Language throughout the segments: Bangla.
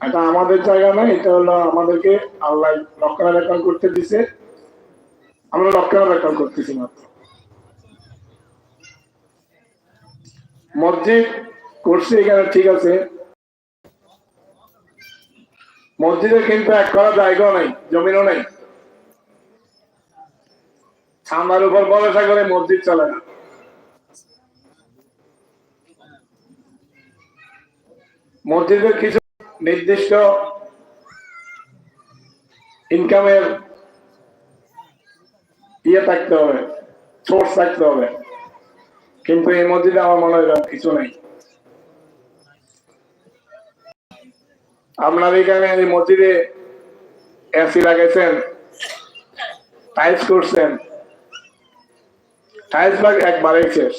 এটা আমাদের জায়গা নয় এটা হলো আমাদেরকে আল্লাহ রক্ষণাবেক্ষণ করতে দিছে। আমরা রক্ষণাবেক্ষণ করতেছি মাত্র। মসজিদ করছে এখানে, ঠিক আছে। মসজিদে কিন্তু এক করা জায়গাও নাই, জমিনও নাই। ছামার উপর ভরসা করে মসজিদ চলে না। মসজিদের কিছু নির্দিষ্ট ইনকামের ইয়ে থাকতে হবে সোর্স থাকতে হবে। কিন্তু এই মসজিদে আমার মনে হয় কিছু নেই। আপনার এখানে এই মসজিদে এসি লাগাইছেন টাইলস করছেন। টাইলস লাগ একবারেই শেষ।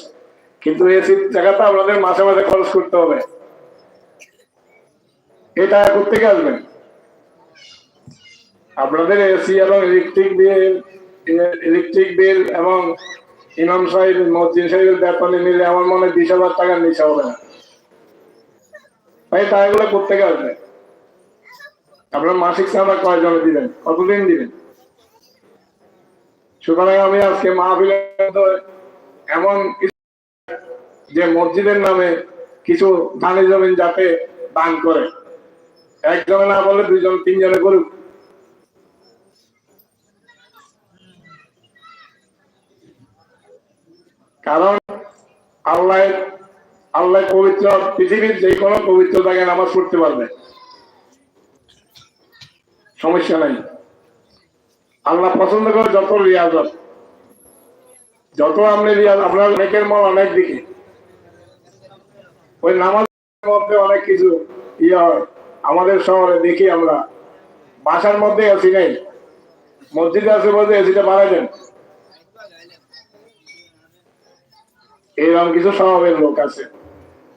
কিন্তু এসির জায়গাটা আপনাদের মাসে মাসে খরচ করতে হবে। এটা করতে আসবেন? আপনাদের এসি এবং ইলেকট্রিক বিল ইলেকট্রিক বিল এবং ইমাম সাহেব, মসজিদ সাহেবের বেতনে মিলে আমার মনে হয় বিশ হাজার টাকার নিচে হবে না। ভাই আপনার মাসিক চাঁদা কয়জনে দিবেন? কতদিন দিবেন? সুতরাং আমি আজকে মাহফিলে এমন যে মসজিদের নামে কিছু ধানি জমিন যাতে দান করে। একজনে না বলে দুইজন, তিনজনে করুক কারণ আল্লাহ আল্লাহ পবিত্র পৃথিবীর যে কোনো পবিত্র জায়গায় নামাজ পড়তে পারবে। সমস্যা নাই। আল্লাহ পছন্দ করে যত রিয়াজত যত আপনি রিয়াজ, আপনার অনেকের মন অনেক দিকে। ওই নামাজের মধ্যে অনেক কিছু ইয়ে হয়। আমাদের শহরে দেখি আমরা। বাসার মধ্যে আছি নাই। মসজিদ আছে বলতে এসিটা বাড়াই দেন। এইরকম কিছু স্বভাবের লোক আছে।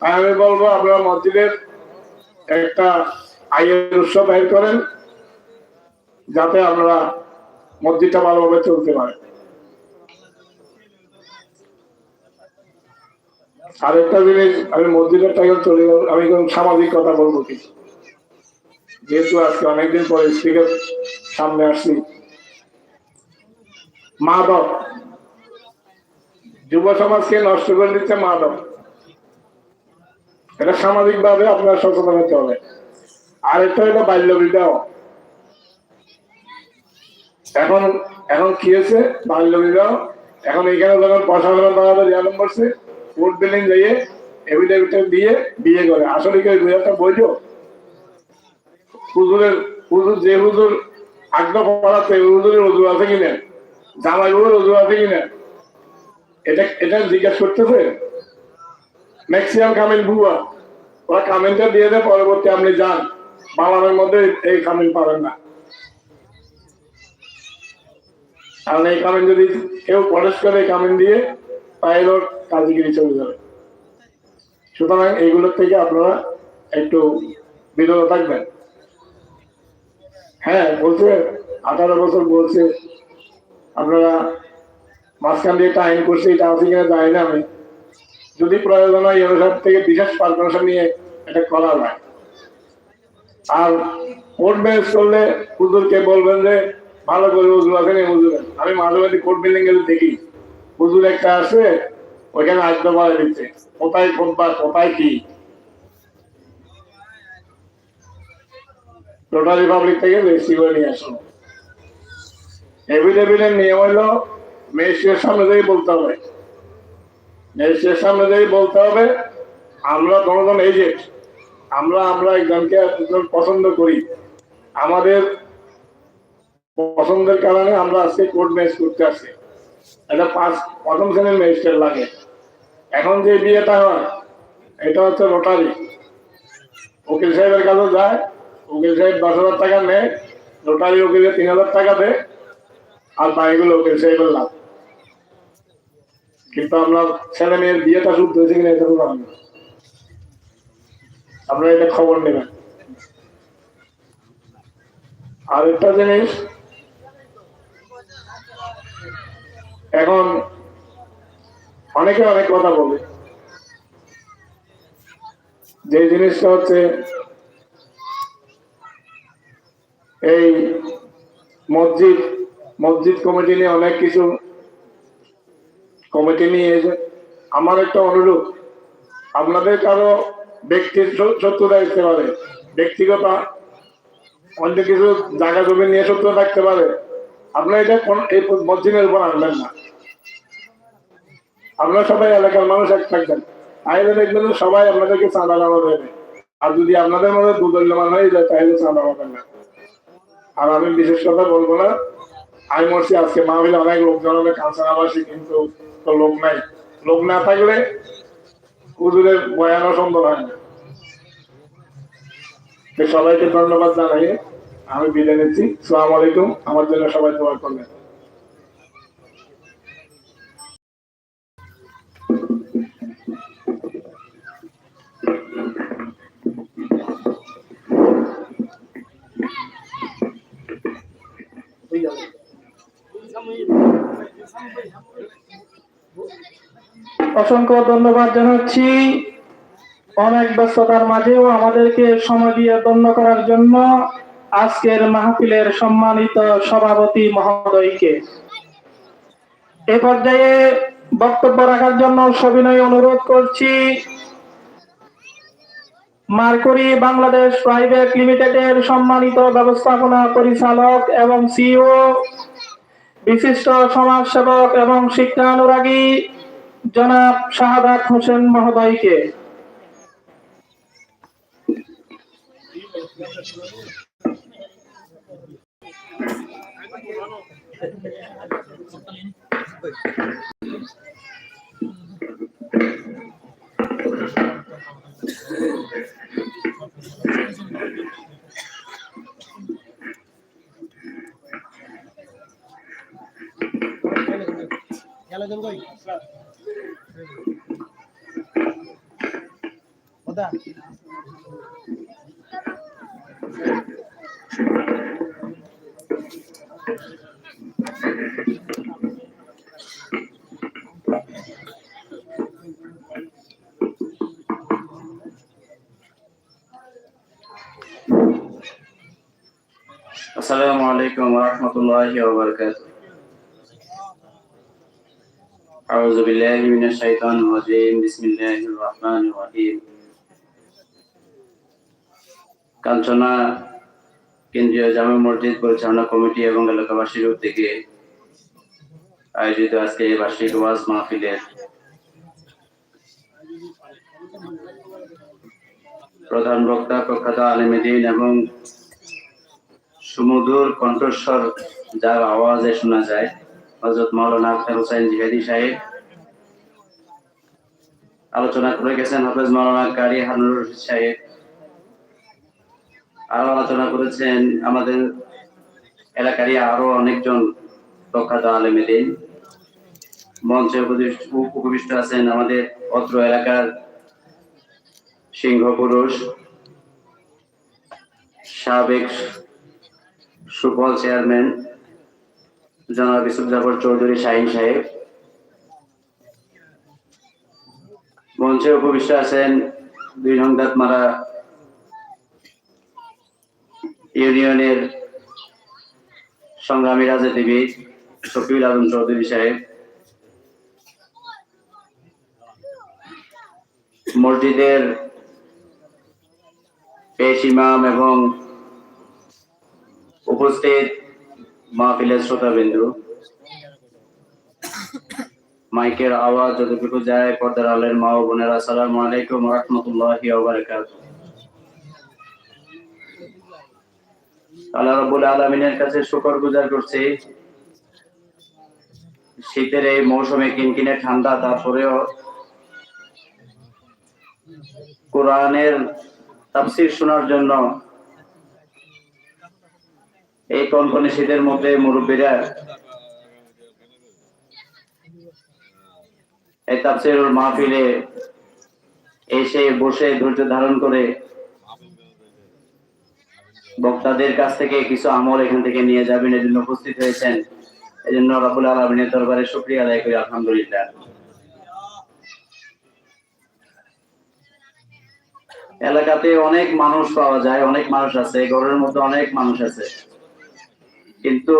তাই আমি বলব, আপনারা মসজিদের একটা আয়ের উৎস বের করেন, যাতে আমরা মসজিদটা ভালোভাবে চলতে পারে আরেকটা জিনিস, আমি মসজিদের টাইম চলে আমি সামাজিক কথা বলব কিছু। যেহেতু আজকে অনেকদিন পরে স্পিকার সামনে আসছি। মাদক যুব সমাজকে নষ্ট করে দিচ্ছে মাদক এটা সামাজিক ভাবে আপনার সচেতন হতে হবে। আরেকটা হলো বাল্য বিবাহ এখন এখন কি হয়েছে? বাল্য বিবাহ এখন এখানে যখন প্রশাসন বাংলাদেশ আলম করছে কোর্ট বিল্ডিং দিয়ে এভিডেভিট দিয়ে বিয়ে করে। আসলে কি বিয়েটা বৈধ হুজুরের, হুজুর যে হুজুর আগ্রহ ওই হুজুরের অজু আছে কিনা? জামাইগুলোর অজু আছে কিনা? এটা এটা জিজ্ঞাসা করতেছে? ম্যাক্সিমাম কামিল ভুয়া। ওরা কামেন্টটা দিয়ে দেয়, পরবর্তী আপনি যান। বাংলার মধ্যে এই কামিল পাবেন না। কারণ এই কামিন যদি কেউ পরেশ করে এই কামিন দিয়ে ওর কাজগিরি চলে যাবে। সুতরাং এইগুলোর থেকে আপনারা একটু বিরত থাকবেন। হ্যাঁ বলছে, আঠারো বছর বলছে। আপনারা মাঝখান দিয়ে আইন করছে, এটা আছে কিনা জানি না আমি। যদি প্রয়োজন হয় ইউনিভার্সিটি থেকে বিশেষ পারমিশন নিয়ে এটা করা হয়। আর কোর্ট ম্যারেজ করলে হুজুরকে বলবেন যে, ভালো করে হুজুর আছেন এই হুজুর। আমি মাঝে মাঝে কোর্ট বিল্ডিং গেলে দেখি, হুজুর একটা আছে, ওইখানে আসতে পারে দিচ্ছে। কোথায় কোনবার কোথায় কি? টোটাল রিপাবলিক থেকে করে নিয়ে আসুন এভিডেভিডের নিয়ম হলো ম্যাজিস্ট্রেট সামনে দিয়ে বলতে হবে ম্যাজিস্ট্রেট সামনে দিয়ে বলতে হবে, আমরা জনগণ এজেন্ট আমরা আমরা একজনকে একজন পছন্দ করি। আমাদের পছন্দের কারণে আমরা আজকে কোর্ট ম্যাচ করতে আসছি। এটা পাঁচ, প্রথম শ্রেণির ম্যাজিস্ট্রেট লাগে। এখন যে বিয়েটা হয়, এটা হচ্ছে রোটারি। উকিল সাহেবের কাছে যায় উকিল সাহেব দশ হাজার টাকা নেয় রোটারি উকিলে তিন হাজার টাকা দেয়, আর বাকিগুলো উকিল সাহেবের লাভ। কিন্তু আমরা ছেলে মেয়ের বিয়েটা শুদ্ধ হয়েছে কিনা এটা জানি না। আপনারা এটা খবর নেবেন। আরেকটা জিনিস, এখন অনেকে অনেক কথা বলে। যে জিনিসটা হচ্ছে এই মসজিদ মসজিদ কমিটি নিয়ে অনেক কিছু কমিটি নিয়ে এসে আমার একটা অনুরোধ, আপনাদের কারও ব্যক্তির শত্রুতা থাকতে পারে, ব্যক্তিগত অন্য কিছু জায়গা জমি নিয়ে শত্রুতা থাকতে পারে, আপনারা এটা কোন- এই মসজিদের উপর আনবেন না। আপনারা সবাই এলাকার মানুষ এক থাকবেন। তাহলে দেখবেন সবাই আপনাদেরকে চাঁদা নামা দেবে। আর যদি আপনাদের মধ্যে দুদল্যমান হয়ে যায়, তাহলে চাঁদা পাবেন না। আর আমি বিশেষ কথা বলব না। আমি মরছি আজকে। মাহবিলে অনেক লোকজন হবে কাঁচানাবাসী কিন্তু লোক নাই। লোক না থাকলে হুজুরের বয়ানও সম্ভব হয় না। সবাইকে ধন্যবাদ জানাই। আমি বিদায় নিচ্ছি। সালাম আলাইকুম। আমার জন্য সবাই দোয়া করবেন। অসংখ্য ধন্যবাদ জানাচ্ছি। অনেক ব্যস্ততার মাঝেও আমাদেরকে সময় দিয়ে ধন্য করার জন্য আজকের মাহফিলের সম্মানিত সভাপতি মহোদয়কে। এ পর্যায়ে বক্তব্য রাখার জন্য সবিনয় অনুরোধ করছি। মার্করি বাংলাদেশ প্রাইভেট লিমিটেডের সম্মানিত ব্যবস্থাপনা পরিচালক এবং সিইও বিশিষ্ট সমাজ সেবক এবং শিক্ষানুরাগী জনাব শাহাদাত হোসেন মহোদয়কে। বাদল ভাই। ওদা আসসালামু আলাইকুম ওয়া রাহমাতুল্লাহি ওয়া বারাকাতুহু। أعوذ بالله من الشيطان الرجيم بسم الله الرحمن الرحيم কাঞ্চনা কেন্দ্রীয় জামে মসজিদ পরিচালনা কমিটি এবং এলাকাবাসীর উদ্যোগে আয়োজিত আজকে এই বার্ষিক ওয়াজ মাহফিলের প্রধান বক্তা প্রখ্যাত আলমেদিন এবং সুমধুর কণ্ঠস্বর যার আওয়াজে শোনা যায় হজরত মাওলানা আখতার হোসেন জিহাদি সাহেব আলোচনা করে গেছেন হাফেজ মাওলানা কারি হানুর রশিদ সাহেব। আরও আলোচনা করেছেন আমাদের এলাকারই আরও অনেকজন প্রখ্যাত আলেমেদিন মঞ্চে উপবিষ্ট- আছেন আমাদের অত্র এলাকার সিংহ পুরুষ, সাবেক সুফল চেয়ারম্যান জনাব ইসুফ জাফর চৌধুরী শাহিন সাহেব। মঞ্চে উপবিষ্ট আছেন দুই নংদাত মারা ইউনিয়নের সংগ্রামী রাজনীতিবিদ শফিউল আলম চৌধুরী সাহেব। মসজিদের পেশ ইমাম এবং উপস্থিত মাহফিলের শ্রোতাবিন্দু। মাইকের আওয়াজ যতটুকু যায়, পর্দার আলের মা বোনেরা আলাইকুম রহমতুল্লাহি আল্লাহ আলামিনের কাছে শুকর গুজার করছি। শীতের এই মৌসুমে কিনকিনে ঠান্ডা, তারপরেও কোরআনের তাফসীর শোনার জন্য এই কনকনে শীতের মধ্যে মুরব্বীরা এই তাফসীরুল মাহফিলে এসে বসে ধৈর্য ধারণ করে বক্তাদের কাছ থেকে কিছু আমল এখান থেকে নিয়ে যাবেন। এজন্য উপস্থিত হয়েছেন। এজন্য রাবুল আলমিনের দরবারে শুক্রিয়া আদায় করি, আলহামদুলিল্লাহ। এলাকাতে অনেক মানুষ পাওয়া যায়, অনেক মানুষ আছে, ঘরের মধ্যে অনেক মানুষ আছে। কিন্তু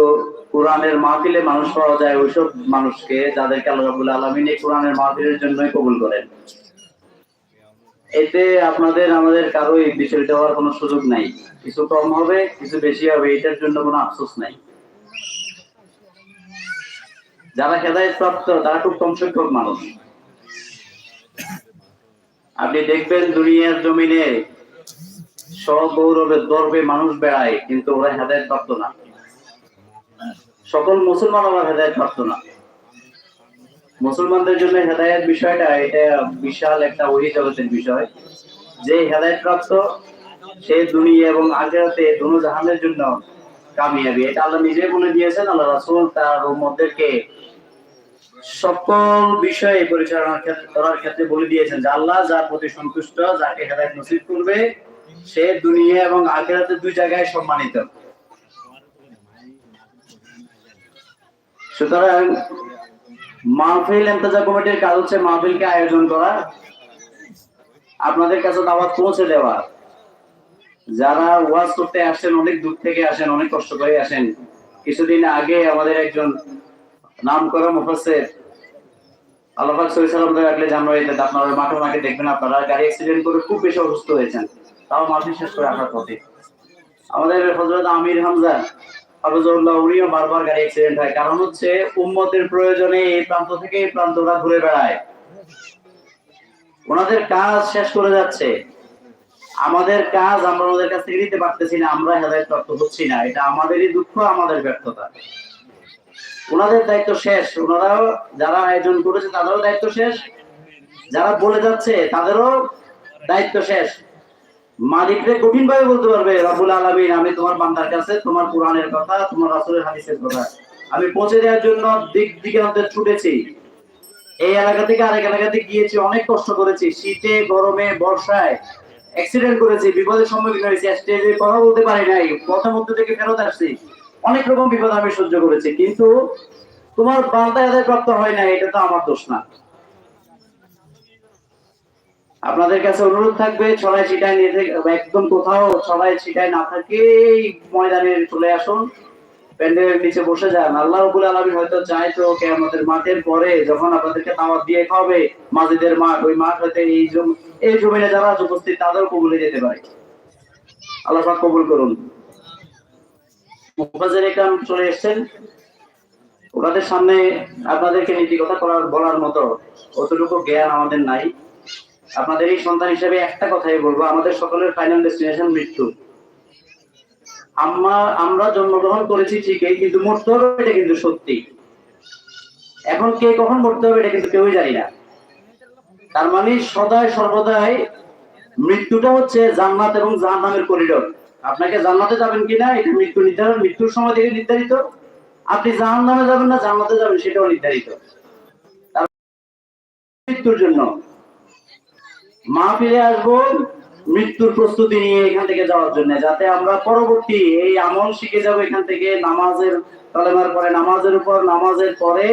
কোরআনের মাহফিলে মানুষ পাওয়া যায়, ওইসব মানুষকে যাদেরকে আল্লাহ রাবুল আলমিন এই কোরআনের মাহফিলের জন্যই কবুল করেন। এতে আপনাদের, আমাদের কারোই বিচলিত হওয়ার কোনো সুযোগ নাই। কিছু কম হবে, কিছু বেশি হবে, এটার জন্য কোনো আফসোস নাই। যারা খেদায় প্রাপ্ত তারা খুব কম সংখ্যক মানুষ। আপনি দেখবেন দুনিয়ার জমিনে সব গৌরবের দর্বে মানুষ বেড়ায়, কিন্তু ওরা হেদায়ত প্রাপ্ত না। সকল মুসলমান আবার হেদায়ত প্রাপ্ত না। মুসলমানদের জন্য হেদায়ত বিষয়টা এটা বিশাল একটা ওহি জগতের বিষয়। যে হেদায়ত প্রাপ্ত, সে দুনিয়া এবং আখেরাতে দুনো জাহানের জন্য কামিয়াবি। এটা আল্লাহ নিজে বলে দিয়েছেন, আল্লাহ রাসূল তার উম্মতদেরকে সকল বিষয়ে পরিচালনার ক্ষেত্রে করার ক্ষেত্রে বলে দিয়েছেন যে আল্লাহ যার প্রতি সন্তুষ্ট, যাকে হেদায়ত নসিব করবে, সে দুনিয়া এবং আখেরাতে দুই জায়গায় সম্মানিত। সুতরাং মাহফিল এন্তেজা কমিটির কাজ হচ্ছে মাহফিলকে আয়োজন করা। আপনাদের কাছে দাওয়াত পৌঁছে দেওয়া। যারা ওয়াজ করতে আসেন, অনেক দূর থেকে আসেন, অনেক কষ্ট করে আসেন। কিছুদিন আগে আমাদের একজন নাম করা মুফাসসির, আল্লাহ পাক সহি সালাম ধরে রাখলে জানুয়ারিতে আপনারা মাঠে মাঠে দেখবেন আপনারা গাড়ি অ্যাক্সিডেন্ট করে খুব বেশি অসুস্থ হয়েছেন। তাও মাঠে শেষ করে আসার পথে। আমাদের হজরত আমির হামজা বারবার গাড়ি অ্যাক্সিডেন্ট হয়। কারণ হচ্ছে উম্মতের প্রয়োজনে এই প্রান্ত থেকে এই প্রান্তটা ঘুরে বেড়ায়। ওনাদের কাজ শেষ করে যাচ্ছে। আমাদের কাজ আমরা ওনাদের কাছ থেকে নিতে পারতেছি না আমরা হেদায়ত প্রাপ্ত হচ্ছি না। এটা আমাদেরই দুঃখ, আমাদের ব্যর্থতা। ওনাদের দায়িত্ব শেষ। ওনারাও যারা আয়োজন করেছে, তাদেরও দায়িত্ব শেষ। যারা বলে যাচ্ছে, তাদেরও দায়িত্ব শেষ। মালিকরে কঠিন ভাবে বলতে পারবে রাবুল আলমিন, আমি তোমার বান্দার কাছে তোমার কোরআনের কথা, তোমার রাসুলের হাদিসের কথা, আমি পৌঁছে দেওয়ার জন্য দিক দিকে আমাদের ছুটেছি। এই এলাকা থেকে আরেক এলাকাতে গিয়েছি, অনেক কষ্ট করেছি, শীতে, গরমে, বর্ষায় অ্যাক্সিডেন্ট করেছি, বিপদের সম্মুখীন হয়েছি স্টেজে কথা বলতে পারি নাই কথা মধ্যে থেকে ফেরত আসছি। অনেক রকম বিপদ আমি সহ্য করেছি, কিন্তু তোমার বার্তা আদায় প্রাপ্ত হয় না এটা তো আমার দোষ না। আপনাদের কাছে অনুরোধ থাকবে, ছড়াই ছিটায় নিয়ে একদম কোথাও ছড়াই ছিটায় না থাকে ময়দানে চলে আসুন। প্যান্ডেলের নিচে বসে যান। আল্লাহ রবুল আলমী হয়তো চায় তো কে আমাদের মাঠের পরে যখন আপনাদেরকে দাওয়াত দিয়ে খাওয়াবে মাঝিদের মাঠ, ওই মাঠ হয়তো এই জম- এই জমিনে যারা উপস্থিত, তাদেরও কবুলে যেতে পারে। আল্লাহ পাক কবুল করুন। মুফাজ্জের একরাম চলে এসেছেন। ওনাদের সামনে আপনাদেরকে নীতি কথা করার বলার মতো অতটুকু জ্ঞান আমাদের নাই। আপনাদের এই সন্তান হিসেবে একটা কথাই বলব, আমাদের সকলের ফাইনাল ডেস্টিনেশন মৃত্যু। আমরা আমরা জন্মগ্রহণ করেছি ঠিকই, কিন্তু মরতে হবে এটা কিন্তু সত্যি। এখন কে কখন মরতে হবে এটা কিন্তু কেউই জানি না। তার মানে সদায় সর্বদাই মৃত্যুটা হচ্ছে জান্নাত এবং জাহান্নামের করিডোর আপনাকে জান্নাতে যাবেন কিনা, এটা মৃত্যু নির্ধারণ, মৃত্যুর সময় থেকে নির্ধারিত। আপনি জাহান্নামে যাবেন না, জান্নাতে যাবেন, সেটাও নির্ধারিত। মৃত্যুর জন্য মা ফিরে আসব, মৃত্যুর প্রস্তুতি নিয়ে এখান থেকে যাওয়ার জন্য, যাতে আমরা পরবর্তী এই আমল শিখে যাব এখান থেকে নামাজের কালেমার পরে, নামাজের উপর, নামাজের পরে।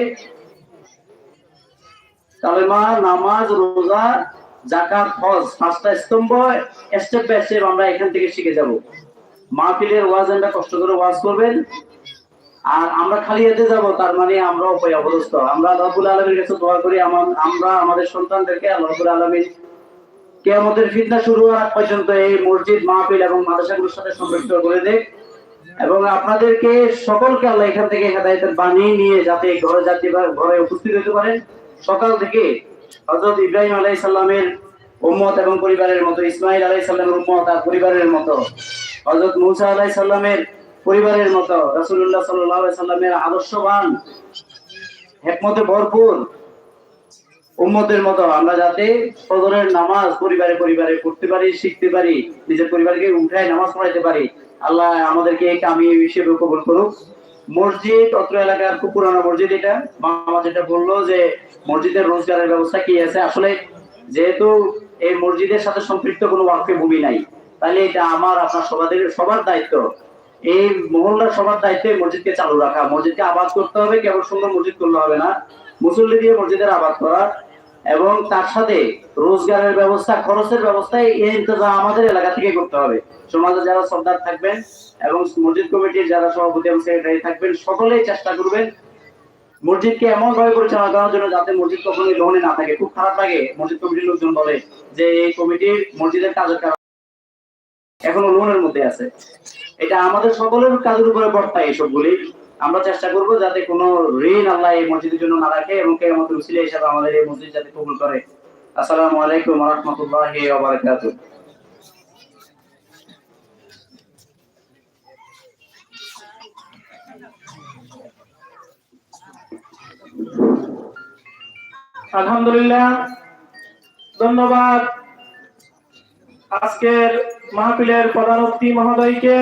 কালেমা, নামাজ, রোজা জাকাত হজ, পাঁচটা স্তম্ভ স্টেপ বাই স্টেপ আমরা এখান থেকে শিখে যাব। মাহফিলের ওয়াজ, আমরা কষ্ট করে ওয়াজ করবেন। আর আমরা খালি হাতে যাব, তার মানে আমরা উপায় আমরা আল্লাহুল আলমীর কাছে দোয়া করি আমরা আমাদের সন্তানদেরকে আল্লাহুল আলমীর কেয়ামতের ফিতনা শুরু হওয়ার পর্যন্ত এই মসজিদ, মাহফিল এবং মাদ্রাসাগুলোর সাথে সম্পৃক্ত করে দেয় এবং আপনাদেরকে সকলকে আল্লাহ এখান থেকে হেদায়তের বানিয়ে নিয়ে যাতে ঘরে যাতে ঘরে উপস্থিত হতে পারেন। সকাল থেকে হজরত ইব্রাহিম আলাই সাল্লামের উম্মত এবং পরিবারের মতো ইসমাইল আলাই সাল্লামের উম্মত আর পরিবারের মতো হজরত মুসা আলাই সাল্লামের পরিবারের মতো রাসুল্লাহ সাল্লাহ সাল্লামের আদর্শবান, হেকমতে ভরপুর উম্মতের মতো আমরা যাতে ফজরের নামাজ পরিবারে পরিবারে পড়তে পারি, শিখতে পারি, নিজের পরিবারকে উঠায় নামাজ পড়াইতে পারি, আল্লাহ আমাদেরকে এই কামি হিসেবে কবুল করুক। মসজিদ অত্র এলাকার খুব পুরানো মসজিদ এটা। মামা যেটা বলল যে মসজিদের রোজগারের ব্যবস্থা কি আছে? আসলে যেহেতু এই মসজিদের সাথে সম্পৃক্ত কোনো ওয়াকফে ভূমি নাই, তাহলে এটা আমার, আপনার সবাদের, সবার দায়িত্ব। এই মহল্লার সবার দায়িত্ব এই মসজিদকে চালু রাখা। মসজিদকে আবাদ করতে হবে, কেবল সুন্দর মসজিদ করলে হবে না। মুসল্লি দিয়ে মসজিদের আবাদ করা। এবং তার সাথে রোজগারের ব্যবস্থা, খরচের ব্যবস্থা এই ইন্তজাম আমাদের এলাকা থেকে করতে হবে। সমাজে যারা সর্দার থাকবেন এবং মসজিদ কমিটির যারা সভাপতি এবং সেক্রেটারি থাকবেন, সকলেই চেষ্টা করবেন মসজিদকে এমন ভাবে পরিচালনা করার জন্য যাতে মসজিদ কখনোই লোনে না থাকে। খুব খারাপ লাগে, মসজিদ কমিটির লোকজন বলে যে এই কমিটির মসজিদের কাজের কারণে এখনও লোনের মধ্যে আছে। এটা আমাদের সকলের কাজের উপরে বর্তায় এইসবগুলি। আমরা চেষ্টা করব যাতে কোনো ঋণ আল্লাহ এই মসজিদের জন্য না রাখে এবং কে আমাদের উসিলা হিসাবে আমাদের এই মসজিদ যাতে কবুল করে। আসসালামু আলাইকুম রহমতুল্লাহি ওয়া আলহামদুলিল্লাহ, ধন্যবাদ আজকের মাহফিলের প্রধান অতিথি মহোদয়কে।